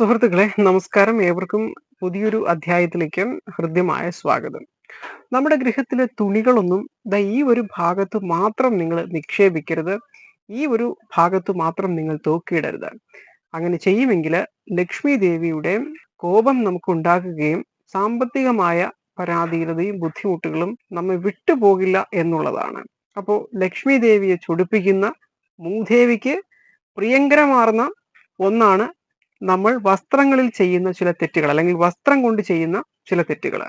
സുഹൃത്തുക്കളെ നമസ്കാരം. ഏവർക്കും പുതിയൊരു അധ്യായത്തിലേക്ക് ഹൃദ്യമായ സ്വാഗതം. നമ്മുടെ ഗൃഹത്തിലെ തുണികളൊന്നും ദാ ഈ ഒരു ഭാഗത്ത് മാത്രം നിങ്ങൾ നിക്ഷേപിക്കരുത്. ഈ ഒരു ഭാഗത്ത് മാത്രം നിങ്ങൾ തൂക്കിയിടരുത്. അങ്ങനെ ചെയ്യുമെങ്കിൽ ലക്ഷ്മി ദേവിയുടെ കോപം നമുക്ക് ഉണ്ടാക്കുകയും സാമ്പത്തികമായ പരാധീനതയും ബുദ്ധിമുട്ടുകളും നമ്മെ വിട്ടുപോകില്ല എന്നുള്ളതാണ്. അപ്പോൾ ലക്ഷ്മി ദേവിയെ ചൊടിപ്പിക്കുന്ന മൂദേവിക്ക് പ്രിയങ്കരമാർന്ന ഒന്നാണ് നമ്മൾ വസ്ത്രങ്ങളിൽ ചെയ്യുന്ന ചില തെറ്റുകൾ അല്ലെങ്കിൽ വസ്ത്രം കൊണ്ട് ചെയ്യുന്ന ചില തെറ്റുകൾ.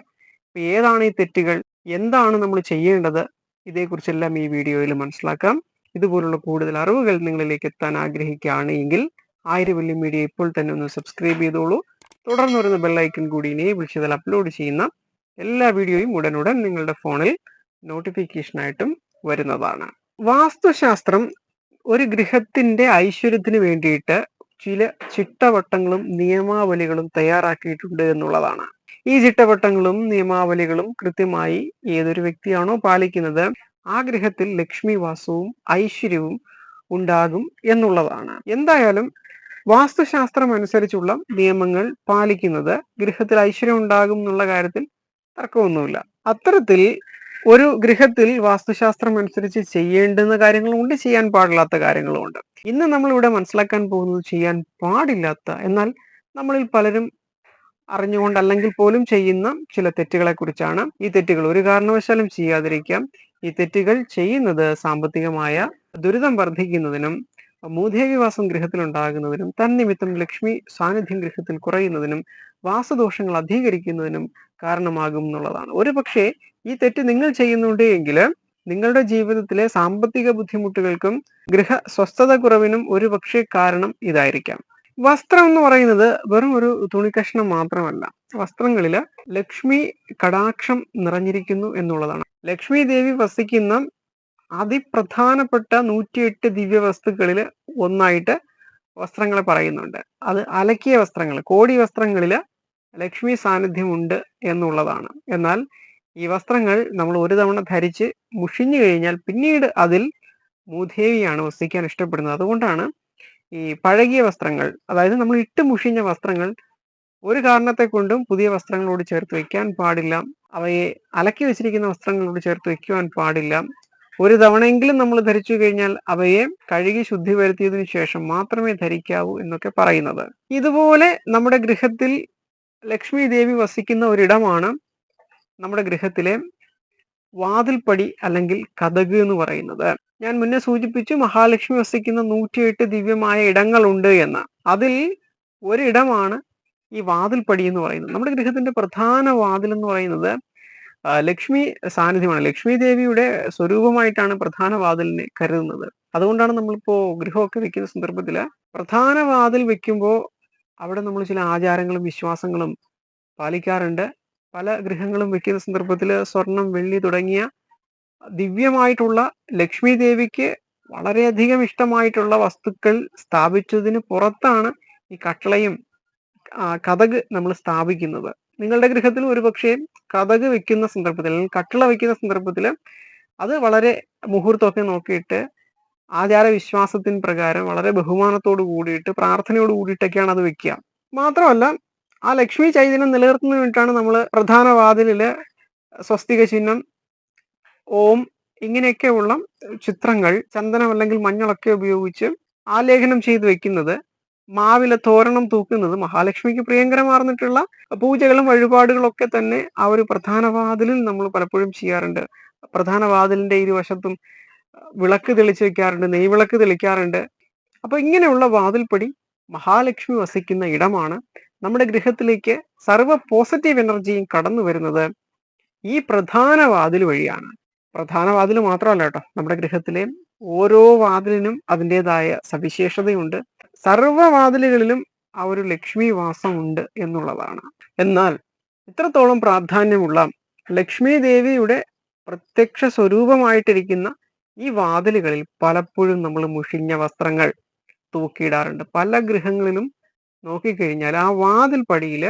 ഏതാണ് ഈ തെറ്റുകൾ? എന്താണ് നമ്മൾ ചെയ്യേണ്ടത്? ഇതേക്കുറിച്ചെല്ലാം ഈ വീഡിയോയിൽ മനസ്സിലാക്കാം. ഇതുപോലുള്ള കൂടുതൽ അറിവുകൾ നിങ്ങളിലേക്ക് എത്താൻ ആഗ്രഹിക്കുകയാണ് എങ്കിൽ ആയിരവല്യം മീഡിയ ഇപ്പോൾ തന്നെ ഒന്ന് സബ്സ്ക്രൈബ് ചെയ്തോളൂ. തുടർന്ന് വരുന്ന ബെല്ലൈക്കൺ കൂടി ഇനേബിൾ ചെയ്താൽ അപ്ലോഡ് ചെയ്യുന്ന എല്ലാ വീഡിയോയും ഉടനുടൻ നിങ്ങളുടെ ഫോണിൽ നോട്ടിഫിക്കേഷനായിട്ടും വരുന്നതാണ്. വാസ്തുശാസ്ത്രം ഒരു ഗൃഹത്തിന്റെ ഐശ്വര്യത്തിന് വേണ്ടിയിട്ട് ചില ചിട്ടവട്ടങ്ങളും നിയമാവലികളും തയ്യാറാക്കിയിട്ടുണ്ട് എന്നുള്ളതാണ്. ഈ ചിട്ടവട്ടങ്ങളും നിയമാവലികളും കൃത്യമായി ഏതൊരു വ്യക്തിയാണോ പാലിക്കുന്നത് ആ ഗൃഹത്തിൽ ലക്ഷ്മി വാസവും ഐശ്വര്യവും ഉണ്ടാകും എന്നുള്ളതാണ്. എന്തായാലും വാസ്തുശാസ്ത്രം അനുസരിച്ചുള്ള നിയമങ്ങൾ പാലിക്കുന്നത് ഗൃഹത്തിൽ ഐശ്വര്യം ഉണ്ടാകും എന്നുള്ള കാര്യത്തിൽ തർക്കമൊന്നുമില്ല. അത്തരത്തിൽ ഒരു ഗൃഹത്തിൽ വാസ്തുശാസ്ത്രം അനുസരിച്ച് ചെയ്യേണ്ടുന്ന കാര്യങ്ങളുമുണ്ട് ചെയ്യാൻ പാടില്ലാത്ത കാര്യങ്ങളുമുണ്ട് ഇന്ന് നമ്മൾ ഇവിടെ മനസ്സിലാക്കാൻ പോകുന്നത് ചെയ്യാൻ പാടില്ലാത്ത എന്നാൽ നമ്മളിൽ പലരും അറിഞ്ഞുകൊണ്ട് അല്ലെങ്കിൽ പോലും ചെയ്യുന്ന ചില തെറ്റുകളെ കുറിച്ചാണ്. ഈ തെറ്റുകൾ ഒരു കാരണവശാലും ചെയ്യാതിരിക്കാം. ഈ തെറ്റുകൾ ചെയ്യുന്നത് സാമ്പത്തികമായ ദുരിതം വർദ്ധിക്കുന്നതിനും ഗൃഹത്തിൽ ഉണ്ടാകുന്നതിനും തന്നിമിത്തം ലക്ഷ്മി സാന്നിധ്യം ഗൃഹത്തിൽ കുറയുന്നതിനും വാസദോഷങ്ങൾ അധികരിക്കുന്നതിനും കാരണമാകും എന്നുള്ളതാണ്. ഒരു പക്ഷേ ഈ തെറ്റ് നിങ്ങൾ ചെയ്യുന്നുണ്ട് എങ്കിൽ നിങ്ങളുടെ ജീവിതത്തിലെ സാമ്പത്തിക ബുദ്ധിമുട്ടുകൾക്കും ഗൃഹ സ്വസ്ഥത കുറവിനും ഒരു പക്ഷേ കാരണം ഇതായിരിക്കാം. വസ്ത്രം എന്ന് പറയുന്നത് വെറും ഒരു തുണിക്കഷ്ണം മാത്രമല്ല. വസ്ത്രങ്ങളിൽ ലക്ഷ്മി കടാക്ഷം നിറഞ്ഞിരിക്കുന്നു എന്നുള്ളതാണ്. ലക്ഷ്മി ദേവി വസിക്കുന്ന അതിപ്രധാനപ്പെട്ട നൂറ്റിയെട്ട് ദിവ്യ വസ്തുക്കളിൽ ഒന്നായിട്ട് വസ്ത്രങ്ങളെ പറയുന്നുണ്ട്. അത് അലക്കിയ വസ്ത്രങ്ങൾ കോടി വസ്ത്രങ്ങളിൽ ലക്ഷ്മി സാന്നിധ്യമുണ്ട് എന്നുള്ളതാണ്. എന്നാൽ ഈ വസ്ത്രങ്ങൾ നമ്മൾ ഒരു തവണ ധരിച്ച് മുഷിഞ്ഞു കഴിഞ്ഞാൽ പിന്നീട് അതിൽ മൂദേവിയാണ് വസിക്കാൻ ഇഷ്ടപ്പെടുന്നത്. അതുകൊണ്ടാണ് ഈ പഴകിയ വസ്ത്രങ്ങൾ അതായത് നമ്മൾ ഇട്ട് മുഷിഞ്ഞ വസ്ത്രങ്ങൾ ഒരു കാരണത്തെ കൊണ്ടും പുതിയ വസ്ത്രങ്ങളോട് ചേർത്ത് വെക്കാൻ പാടില്ല. അവയെ അലക്കി വെച്ചിരിക്കുന്ന വസ്ത്രങ്ങളോട് ചേർത്ത് വെക്കുവാൻ പാടില്ല. ഒരു തവണയെങ്കിലും നമ്മൾ ധരിച്ചു കഴിഞ്ഞാൽ അവയെ കഴുകി ശുദ്ധി വരുത്തിയതിനു ശേഷം മാത്രമേ ധരിക്കാവൂ എന്നൊക്കെ പറയുന്നത്. ഇതുപോലെ നമ്മുടെ ഗൃഹത്തിൽ ലക്ഷ്മി ദേവി വസിക്കുന്ന ഒരിടമാണ് നമ്മുടെ ഗൃഹത്തിലെ വാതിൽപ്പടി അല്ലെങ്കിൽ കഥക് എന്ന് പറയുന്നത്. ഞാൻ മുന്നേ സൂചിപ്പിച്ചു മഹാലക്ഷ്മി വസിക്കുന്ന നൂറ്റിയെട്ട് ദിവ്യമായ ഇടങ്ങളുണ്ട് എന്ന്. അതിൽ ഒരിടമാണ് ഈ വാതിൽപ്പടി എന്ന് പറയുന്നത്. നമ്മുടെ ഗൃഹത്തിന്റെ പ്രധാന വാതിൽ എന്ന് പറയുന്നത് ലക്ഷ്മി സാന്നിധ്യമാണ്. ലക്ഷ്മി ദേവിയുടെ സ്വരൂപമായിട്ടാണ് പ്രധാന വാതിലിനെ കരുതുന്നത്. അതുകൊണ്ടാണ് നമ്മളിപ്പോ ഗൃഹമൊക്കെ വെക്കുന്ന സന്ദർഭത്തിൽ പ്രധാന വാതിൽ വെക്കുമ്പോൾ അവിടെ നമ്മൾ ചില ആചാരങ്ങളും വിശ്വാസങ്ങളും പാലിക്കാറുണ്ട്. പല ഗൃഹങ്ങളും വെക്കുന്ന സന്ദർഭത്തിൽ സ്വർണം വെള്ളി തുടങ്ങിയ ദിവ്യമായിട്ടുള്ള ലക്ഷ്മി ദേവിക്ക് വളരെയധികം ഇഷ്ടമായിട്ടുള്ള വസ്തുക്കൾ സ്ഥാപിച്ചതിന് പുറത്താണ് ഈ കട്ടളയും കഥക് നമ്മൾ സ്ഥാപിക്കുന്നത്. നിങ്ങളുടെ ഗൃഹത്തിൽ ഒരുപക്ഷെ കഥക് വെക്കുന്ന സന്ദർഭത്തിൽ കട്ടള വെക്കുന്ന സന്ദർഭത്തിൽ അത് വളരെ മുഹൂർത്തമൊക്കെ നോക്കിയിട്ട് ആചാര വിശ്വാസത്തിന് പ്രകാരം വളരെ ബഹുമാനത്തോട് കൂടിയിട്ട് പ്രാർത്ഥനയോട് കൂടിയിട്ടൊക്കെയാണ് അത് വെക്കുക. മാത്രമല്ല ആ ലക്ഷ്മി ചൈതന്യം നിലനിർത്തുന്നതിന് വേണ്ടിയിട്ടാണ് നമ്മൾ പ്രധാന വാതിലിൽ സ്വസ്തിക ചിഹ്നം ഓം ഇങ്ങനെയൊക്കെയുള്ള ചിത്രങ്ങൾ ചന്ദനം അല്ലെങ്കിൽ മഞ്ഞളൊക്കെ ഉപയോഗിച്ച് ആലേഖനം ചെയ്തു വെക്കുന്നത്. മാവിലെ തോരണം തൂക്കുന്നത് മഹാലക്ഷ്മിക്ക് പ്രിയങ്കരമാർന്നിട്ടുള്ള പൂജകളും വഴിപാടുകളും ഒക്കെ തന്നെ ആ ഒരു പ്രധാന വാതിലിൽ നമ്മൾ പലപ്പോഴും ചെയ്യാറുണ്ട്. പ്രധാന വാതിലിന്റെ ഇരുവശത്തും വിളക്ക് തെളിച്ച് വെക്കാറുണ്ട് നെയ്വിളക്ക് തെളിക്കാറുണ്ട്. അപ്പൊ ഇങ്ങനെയുള്ള വാതിൽപ്പടി മഹാലക്ഷ്മി വസിക്കുന്ന ഇടമാണ്. നമ്മുടെ ഗൃഹത്തിലേക്ക് സർവ പോസിറ്റീവ് എനർജിയും കടന്നു വരുന്നത് ഈ പ്രധാന വാതിൽ വഴിയാണ്. പ്രധാന വാതിൽ മാത്രമല്ല കേട്ടോ നമ്മുടെ ഗൃഹത്തിലെ ഓരോ വാതിലിനും അതിന്റെതായ സവിശേഷതയുണ്ട്. സർവ വാതിലുകളിലും ആ ഒരു ലക്ഷ്മി വാസം ഉണ്ട് എന്നുള്ളതാണ്. എന്നാൽ ഇത്രത്തോളം പ്രാധാന്യമുള്ള ലക്ഷ്മി ദേവിയുടെ പ്രത്യക്ഷ സ്വരൂപമായിട്ടിരിക്കുന്ന ഈ വാതിലുകളിൽ പലപ്പോഴും നമ്മൾ മുഷിഞ്ഞ വസ്ത്രങ്ങൾ തൂക്കിയിടാറുണ്ട്. പല ഗൃഹങ്ങളിലും നോക്കിക്കഴിഞ്ഞാൽ ആ വാതിൽ പടിയിൽ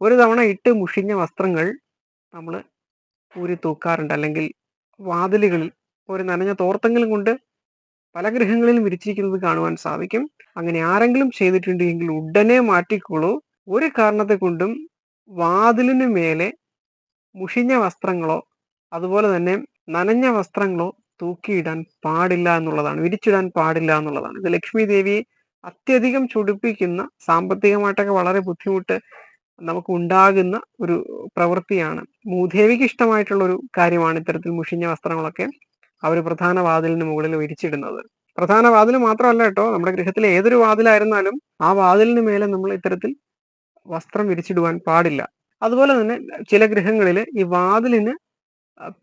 ഒരു തവണ ഇട്ട് മുഷിഞ്ഞ വസ്ത്രങ്ങൾ നമ്മൾ ഊരി തൂക്കാറുണ്ട്. അല്ലെങ്കിൽ വാതിലുകളിൽ ഒരു നനഞ്ഞ തോർത്തങ്ങളും കൊണ്ട് പല ഗൃഹങ്ങളിലും വിരിച്ചിരിക്കുന്നത് കാണുവാൻ സാധിക്കും. അങ്ങനെ ആരെങ്കിലും ചെയ്തിട്ടുണ്ടെങ്കിൽ ഉടനെ മാറ്റിക്കോളൂ. ഒരു കാരണത്തെ കൊണ്ടും വാതിലിന് മേലെ മുഷിഞ്ഞ വസ്ത്രങ്ങളോ അതുപോലെ തന്നെ നനഞ്ഞ വസ്ത്രങ്ങളോ തൂക്കിയിടാൻ പാടില്ല എന്നുള്ളതാണ്. വിരിച്ചിടാൻ പാടില്ല എന്നുള്ളതാണ്. ഇത് ലക്ഷ്മി ദേവിയെ അത്യധികം ചുടിപ്പിക്കുന്ന സാമ്പത്തികമായിട്ടൊക്കെ വളരെ ബുദ്ധിമുട്ട് നമുക്ക് ഉണ്ടാകുന്ന ഒരു പ്രവൃത്തിയാണ്. മൂദേവിക്ക് ഇഷ്ടമായിട്ടുള്ള ഒരു കാര്യമാണ് ഇത്തരത്തിൽ മുഷിഞ്ഞ വസ്ത്രങ്ങളൊക്കെ അവർ പ്രധാന വാതിലിന് മുകളിൽ വിരിച്ചിടുന്നത്. പ്രധാന വാതിൽ മാത്രമല്ല കേട്ടോ നമ്മുടെ ഗൃഹത്തിലെ ഏതൊരു വാതിലായിരുന്നാലും ആ വാതിലിന് മേലെ നമ്മൾ ഇത്തരത്തിൽ വസ്ത്രം വിരിച്ചിടുവാൻ പാടില്ല. അതുപോലെ തന്നെ ചില ഗൃഹങ്ങളിൽ ഈ വാതിലിന്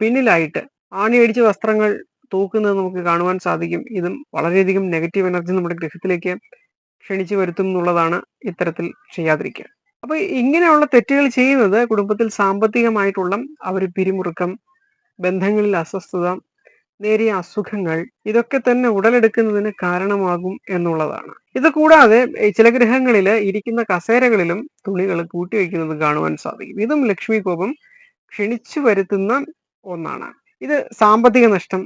പിന്നിലായിട്ട് ആണിയടിച്ച് വസ്ത്രങ്ങൾ തൂക്കുന്നത് നമുക്ക് കാണുവാൻ സാധിക്കും. ഇതും വളരെയധികം നെഗറ്റീവ് എനർജി നമ്മുടെ ഗൃഹത്തിലേക്ക് ക്ഷണിച്ചു വരുത്തും എന്നുള്ളതാണ് ഇത്തരത്തിൽ ചെയ്യാതിരിക്കുക. അപ്പൊ ഇങ്ങനെയുള്ള തെറ്റുകൾ ചെയ്യുന്നത് കുടുംബത്തിൽ സാമ്പത്തികമായിട്ടുള്ള അവർ പിരിമുറുക്കം ബന്ധങ്ങളിൽ അസ്വസ്ഥത നേരിയ അസുഖങ്ങൾ ഇതൊക്കെ തന്നെ ഉടലെടുക്കുന്നതിന് കാരണമാകും എന്നുള്ളതാണ്. ഇത് കൂടാതെ ചില ഗ്രഹങ്ങളിൽ ഇരിക്കുന്ന കസേരകളിലും തുണികൾ കൂട്ടിവെക്കുന്നത് കാണുവാൻ സാധിക്കും. ഇതും ലക്ഷ്മി കോപം ക്ഷണിച്ചു വരുത്തുന്ന ഒന്നാണ്. ഇത് സാമ്പത്തിക നഷ്ടം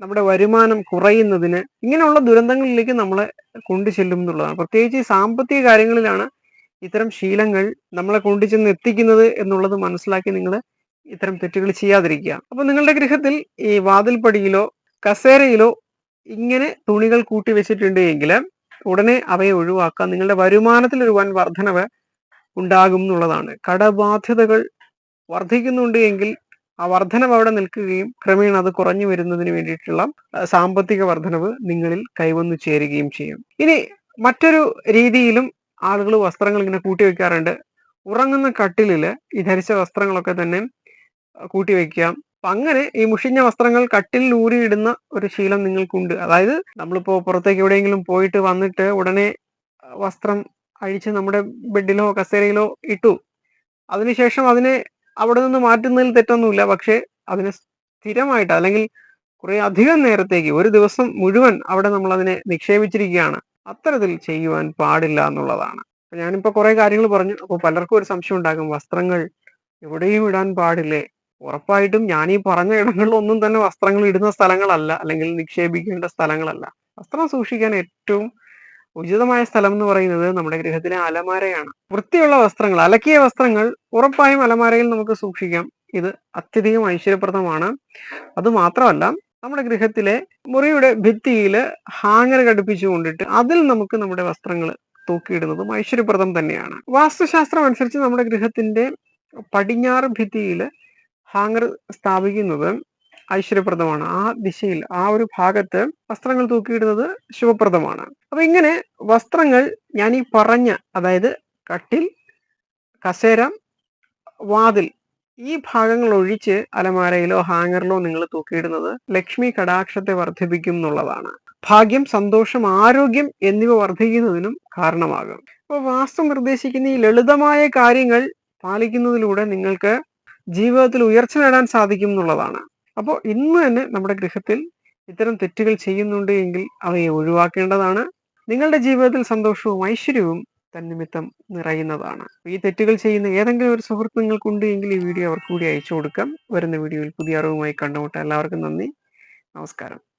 നമ്മുടെ വരുമാനം കുറയുന്നതിന് ഇങ്ങനെയുള്ള ദുരന്തങ്ങളിലേക്ക് നമ്മളെ കൊണ്ടു ചെല്ലും എന്നുള്ളതാണ്. പ്രത്യേകിച്ച് സാമ്പത്തിക കാര്യങ്ങളിലാണ് ഇത്തരം ശീലങ്ങൾ നമ്മളെ കൊണ്ടു ചെന്ന് എത്തിക്കുന്നത് എന്നുള്ളത് മനസ്സിലാക്കി നിങ്ങൾ ഇത്തരം തെറ്റുകൾ ചെയ്യാതിരിക്കുക. അപ്പൊ നിങ്ങളുടെ ഗൃഹത്തിൽ ഈ വാതിൽപ്പടിയിലോ കസേരയിലോ ഇങ്ങനെ തുണികൾ കൂട്ടി വെച്ചിട്ടുണ്ട് എങ്കിൽ ഉടനെ അവയെ ഒഴിവാക്കാൻ നിങ്ങളുടെ വരുമാനത്തിൽ ഒരു വൻ വർധനവ് ഉണ്ടാകും എന്നുള്ളതാണ്. കടബാധ്യതകൾ വർദ്ധിക്കുന്നുണ്ട് എങ്കിൽ ആ വർധനവ് അവിടെ നിൽക്കുകയും ക്രമേണ അത് കുറഞ്ഞു വരുന്നതിന് വേണ്ടിയിട്ടുള്ള സാമ്പത്തിക വർധനവ് നിങ്ങളിൽ കൈവന്നു ചേരുകയും ചെയ്യും. ഇനി മറ്റൊരു രീതിയിലും ആളുകൾ വസ്ത്രങ്ങൾ ഇങ്ങനെ കൂട്ടി വെക്കാറുണ്ട്. ഉറങ്ങുന്ന കട്ടിലിൽ ഈ ധരിച്ച വസ്ത്രങ്ങളൊക്കെ തന്നെ കൂട്ടി വെക്കാം അപ്പൊ അങ്ങനെ ഈ മുഷിഞ്ഞ വസ്ത്രങ്ങൾ കട്ടിലിൽ ഊരിയിടുന്ന ഒരു ശീലം നിങ്ങൾക്കുണ്ട്. അതായത് നമ്മളിപ്പോ പുറത്തേക്ക് എവിടെയെങ്കിലും പോയിട്ട് വന്നിട്ട് ഉടനെ വസ്ത്രം അഴിച്ച് നമ്മുടെ ബെഡിലോ കസേരയിലോ ഇട്ടു. അതിനുശേഷം അതിനെ അവിടെ നിന്ന് മാറ്റുന്നതിൽ തെറ്റൊന്നുമില്ല. പക്ഷെ അതിനെ സ്ഥിരമായിട്ട് അല്ലെങ്കിൽ കുറെ അധികം നേരത്തേക്ക് ഒരു ദിവസം മുഴുവൻ അവിടെ നമ്മൾ അതിനെ നിക്ഷേപിച്ചിരിക്കുകയാണ്. അത്തരത്തിൽ ചെയ്യുവാൻ പാടില്ല എന്നുള്ളതാണ്. ഞാനിപ്പോ കുറെ കാര്യങ്ങൾ പറഞ്ഞു. അപ്പോൾ പലർക്കും ഒരു സംശയം ഉണ്ടാകും. വസ്ത്രങ്ങൾ എവിടെയും ഇടാൻ പാടില്ലേ? ഉറപ്പായിട്ടും ഞാൻ ഈ പറഞ്ഞ ഇടങ്ങളിലൊന്നും തന്നെ വസ്ത്രങ്ങൾ ഇടുന്ന സ്ഥലങ്ങളല്ല. അല്ലെങ്കിൽ നിക്ഷേപിക്കേണ്ട സ്ഥലങ്ങളല്ല. വസ്ത്രം സൂക്ഷിക്കാൻ ഏറ്റവും ഉചിതമായ സ്ഥലം എന്ന് പറയുന്നത് നമ്മുടെ ഗൃഹത്തിലെ അലമാരയാണ്. വൃത്തിയുള്ള വസ്ത്രങ്ങൾ അലക്കിയ വസ്ത്രങ്ങൾ ഉറപ്പായും അലമാരയിൽ നമുക്ക് സൂക്ഷിക്കാം. ഇത് അത്യധികം ഐശ്വര്യപ്രദമാണ്. അത് മാത്രമല്ല നമ്മുടെ ഗൃഹത്തിലെ മുറിയുടെ ഭിത്തിയിൽ ഹാങ്ങർ ഘടിപ്പിച്ചു കൊണ്ടിട്ട് അതിൽ നമുക്ക് നമ്മുടെ വസ്ത്രങ്ങൾ തൂക്കിയിടുന്നതും ഐശ്വര്യപ്രദം തന്നെയാണ്. വാസ്തുശാസ്ത്രം അനുസരിച്ച് നമ്മുടെ ഗൃഹത്തിന്റെ പടിഞ്ഞാറ് ഭിത്തിയിൽ ഹാങ്ങർ സ്ഥാപിക്കുന്നത് ഐശ്വര്യപ്രദമാണ്. ആ ദിശയിൽ ആ ഒരു ഭാഗത്ത് വസ്ത്രങ്ങൾ തൂക്കിയിടുന്നത് ശുഭപ്രദമാണ്. അപ്പൊ ഇങ്ങനെ വസ്ത്രങ്ങൾ ഞാൻ ഈ പറഞ്ഞ അതായത് കട്ടിൽ കസേര വാതിൽ ഈ ഭാഗങ്ങൾ ഒഴിച്ച് അലമാരയിലോ ഹാങ്ങറിലോ നിങ്ങൾ തൂക്കിയിടുന്നത് ലക്ഷ്മി കടാക്ഷത്തെ വർദ്ധിപ്പിക്കും എന്നുള്ളതാണ്. ഭാഗ്യം സന്തോഷം ആരോഗ്യം എന്നിവ വർദ്ധിക്കുന്നതിനും കാരണമാകും. അപ്പോൾ വാസ്തു നിർദ്ദേശിക്കുന്ന ഈ ലളിതമായ കാര്യങ്ങൾ പാലിക്കുന്നതിലൂടെ നിങ്ങൾക്ക് ജീവിതത്തിൽ ഉയർച്ച നേടാൻ സാധിക്കും എന്നുള്ളതാണ്. അപ്പോൾ ഇന്ന് തന്നെ നമ്മുടെ ഗൃഹത്തിൽ ഇത്തരം തെറ്റുകൾ ചെയ്യുന്നുണ്ട് എങ്കിൽ അവയെ ഒഴിവാക്കേണ്ടതാണ്. നിങ്ങളുടെ ജീവിതത്തിൽ സന്തോഷവും ഐശ്വര്യവും തന്നിമിത്തം നിറയുന്നതാണ്. ഈ തെറ്റുകൾ ചെയ്യുന്ന ഏതെങ്കിലും ഒരു സുഹൃത്ത് നിങ്ങൾക്കുണ്ട് എങ്കിൽ ഈ വീഡിയോ അവർക്ക് കൂടി അയച്ചു കൊടുക്കാം. വരുന്ന വീഡിയോയിൽ പുതിയ അറിവുമായി കണ്ടുമുട്ടാം എല്ലാവർക്കും നന്ദി. നമസ്കാരം.